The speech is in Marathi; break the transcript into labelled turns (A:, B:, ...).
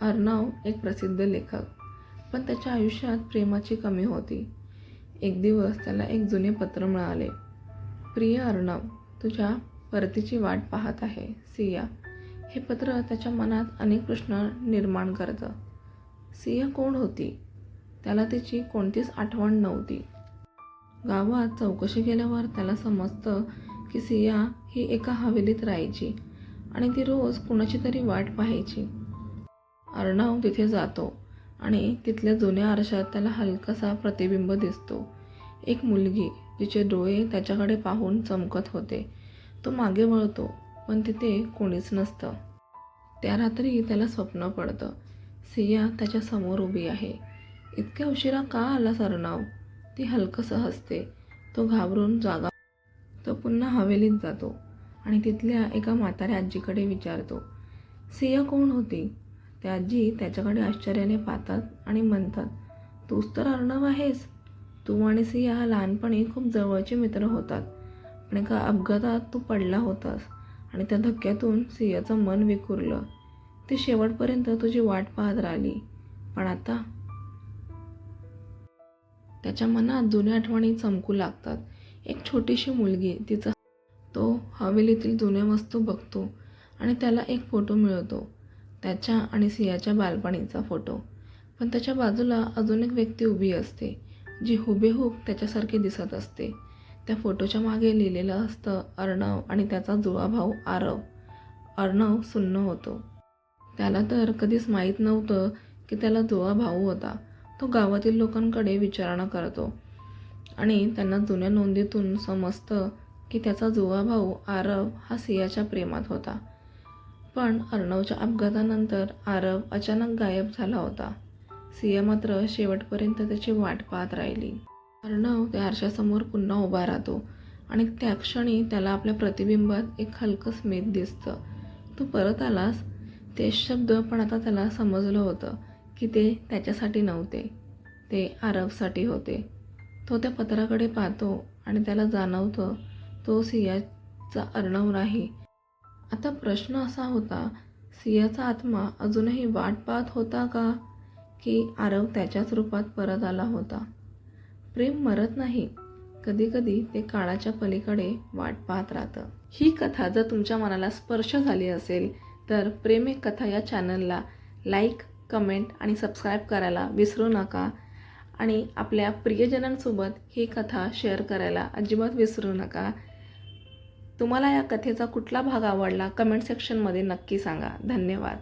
A: अर्णव एक प्रसिद्ध लेखक पण त्याच्या आयुष्यात प्रेमाची कमी होती. एक दिवस त्याला एक जुने पत्र मिळाले. प्रिय अर्णव तुझ्या परतीची वाट पाहत आहे सिया. हे पत्र त्याच्या मनात अनेक प्रश्न निर्माण करतं. सिया कोण होती? त्याला तिची कोणतीच आठवण नव्हती. गावात चौकशी केल्यावर त्याला समजतं की सिया ही एका हवेलीत राहायची आणि ती रोज कुणाची तरी वाट पाहायची. अर्णव तिथे जातो आणि तिथल्या जुन्या आरशात त्याला हलकासा प्रतिबिंब दिसतो. एक मुलगी तिचे डोळे त्याच्याकडे पाहून चमकत होते तो मागे वळतो पण तिथे कोणीच नसतं. त्या रात्री त्याला स्वप्न पडतं सिया त्याच्यासमोर उभी आहे. इतक्या उशिरा का आला अर्णव ती हलकंसं हसते तो घाबरून जागा तो पुन्हा हवेलीत जातो आणि तिथल्या एका म्हाताऱ्या आजीकडे विचारतो सिया कोण होती? ते आजी त्याच्याकडे आश्चर्याने पाहतात आणि म्हणतात तूच तर अर्णव आहेस. तू आणि सिया लहानपणी खूप जवळचे मित्र होतात. पण एका अपघातात तू पडला होतास आणि त्या धक्क्यातून सियाचं मन विखुरलं. ती शेवटपर्यंत तुझी वाट पाहत राहिली. पण आता त्याच्या मनात जुन्या आठवणी चमकू लागतात. एक छोटीशी मुलगी तिचा तो हवेलीतील जुन्या वस्तू बघतो आणि त्याला एक फोटो मिळतो. त्याच्या आणि सियाच्या बालपणीचा फोटो. पण त्याच्या बाजूला अजून एक व्यक्ती उभी असते जी हुबेहूब त्याच्यासारखी दिसत असते. त्या फोटोच्या मागे लिहिलेलं असतं अर्णव आणि त्याचा जुळा भाऊ आरव. अर्णव सुन्न होतो. त्याला तर कधीच माहीत नव्हतं की त्याला जुळा भाऊ होता. तो गावातील लोकांकडे विचारणा करतो. आणि त्यांना जुन्या नोंदीतून समजतं की त्याचा जुवा भाऊ आरव हा सियाच्या प्रेमात होता. पण अर्णवच्या अपघातानंतर आरव अचानक गायब झाला होता. सिया मात्र शेवटपर्यंत त्याची वाट पाहत राहिली. अर्णव त्या आरशासमोर पुन्हा उभा राहतो आणि त्या क्षणी त्याला आपल्या प्रतिबिंबात एक हलकं स्मित दिसतं. तू परत आलास? ते शब्द पण आता त्याला समजलं होतं की ते त्याच्यासाठी नव्हते. ते आरवसाठी होते. तो त्या पत्राकडे पाहतो आणि त्याला जाणवतं तो सियाचा अर्णव नाही. आता प्रश्न असा होता सियाचा आत्मा अजूनही वाट पाहत होता का की आरव त्याच्याच रूपात परत आला होता? प्रेम मरत नाही कधीकधी ते काळाच्या पलीकडे वाट पाहत राहतं. ही कथा जर तुमच्या मनाला स्पर्श झाली असेल तर प्रेम एक कथा या चॅनलला लाईक कमेंट आणि सबस्क्राईब करायला विसरू नका आणि आपल्या प्रियजनांसोबत ही कथा शेअर करायला अजिबात विसरू नका. तुम्हाला या कथेचा कुठला भाग आवडला कमेंट सेक्शनमध्ये नक्की सांगा. धन्यवाद.